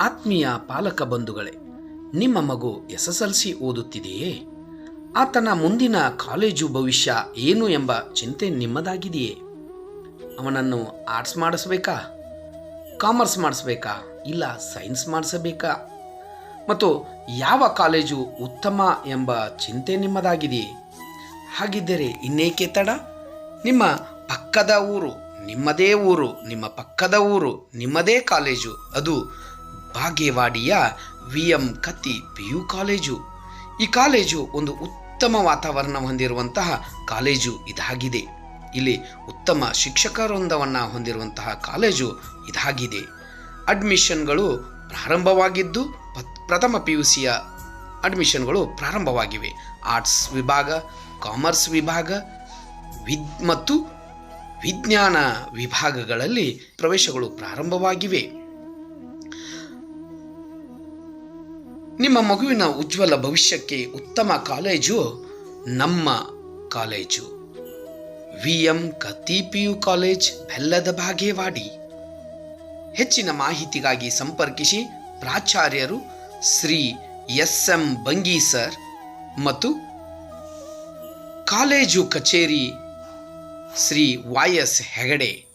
ಆತ್ಮೀಯ ಪಾಲಕ ಬಂಧುಗಳೇ, ನಿಮ್ಮ ಮಗು ಎಸ್ ಎಸ್ ಎಲ್ ಸಿ ಓದುತ್ತಿದೆಯೇ? ಆತನ ಮುಂದಿನ ಕಾಲೇಜು ಭವಿಷ್ಯ ಏನು ಎಂಬ ಚಿಂತೆ ನಿಮ್ಮದಾಗಿದೆಯೇ? ಅವನನ್ನು ಆರ್ಟ್ಸ್ ಮಾಡಿಸ್ಬೇಕಾ? ಕಾಮರ್ಸ್ ಮಾಡಿಸ್ಬೇಕಾ? ಇಲ್ಲ ಸೈನ್ಸ್ ಮಾಡಿಸಬೇಕಾ? ಮತ್ತು ಯಾವ ಕಾಲೇಜು ಉತ್ತಮ ಎಂಬ ಚಿಂತೆ ನಿಮ್ಮದಾಗಿದೆಯೇ? ಹಾಗಿದ್ದರೆ ಇನ್ನೇಕೆ ತಡ? ನಿಮ್ಮ ಪಕ್ಕದ ಊರು, ನಿಮ್ಮದೇ ಊರು, ನಿಮ್ಮ ಪಕ್ಕದ ಊರು, ನಿಮ್ಮದೇ ಕಾಲೇಜು, ಅದು ಬಾಗೇವಾಡಿಯ V M Katti P U college. ಈ ಕಾಲೇಜು ಒಂದು ಉತ್ತಮ ವಾತಾವರಣ ಹೊಂದಿರುವಂತಹ ಕಾಲೇಜು ಇದಾಗಿದೆ. ಇಲ್ಲಿ ಉತ್ತಮ ಶಿಕ್ಷಕವೃಂದವನ್ನು ಹೊಂದಿರುವಂತಹ ಕಾಲೇಜು ಇದಾಗಿದೆ. ಅಡ್ಮಿಷನ್ಗಳು ಪ್ರಾರಂಭವಾಗಿದ್ದು ಪ್ರಥಮ ಪಿ ಯು ಸಿಯ ಅಡ್ಮಿಷನ್ಗಳು ಪ್ರಾರಂಭವಾಗಿವೆ. ಆರ್ಟ್ಸ್ ವಿಭಾಗ, ಕಾಮರ್ಸ್ ವಿಭಾಗ, ವಿದ್, ಮತ್ತು ವಿಜ್ಞಾನ ವಿಭಾಗಗಳಲ್ಲಿ ಪ್ರವೇಶಗಳು ಪ್ರಾರಂಭವಾಗಿವೆ. ನಿಮ್ಮ ಮಗುವಿನ ಉಜ್ವಲ ಭವಿಷ್ಯಕ್ಕೆ ಉತ್ತಮ ಕಾಲೇಜು ನಮ್ಮ college. V M U college Bellada Bagewadi. ಹೆಚ್ಚಿನ ಮಾಹಿತಿಗಾಗಿ ಸಂಪರ್ಕಿಸಿ ಪ್ರಾಚಾರ್ಯರು Shri S M Bangi sir ಮತ್ತು ಕಾಲೇಜು ಕಚೇರಿ ಶ್ರೀ ವೈ ಎಸ್ ಹೆಗಡೆ.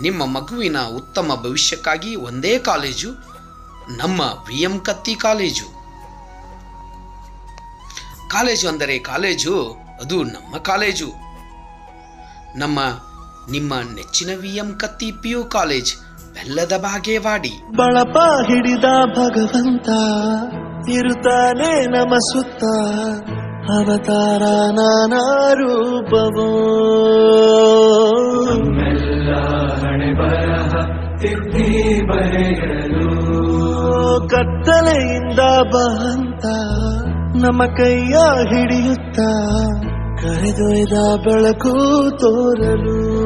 ನಿಮ್ಮ ಮಗುವಿನ ಉತ್ತಮ ಭವಿಷ್ಯಕ್ಕಾಗಿ ಒಂದೇ ಕಾಲೇಜು, ನಮ್ಮ V M Katti college. College ಅಂದರೆ ಕಾಲೇಜು, ಅದು ನಮ್ಮ ಕಾಲೇಜು. ನಮ್ಮ, ನಿಮ್ಮ ನೆಚ್ಚಿನ V M Katti P U college, Bellada Bagewadi. ಬಳಪ ಹಿಡಿದ ಭಗವಂತ, ಇರುತ್ತಾನೆ ನಮ್ಮ ಸುತ್ತ, ಅವತಾರ ನಾನಾ ರೂಪವೋ. ಕತ್ತಲೆಯಿಂದ ಬಹಂತ ನಮ್ಮ ಕೈಯ ಹಿಡಿಯುತ್ತ ಕರೆದೊಯ್ದ ಬೆಳಕು ತೋರಲು.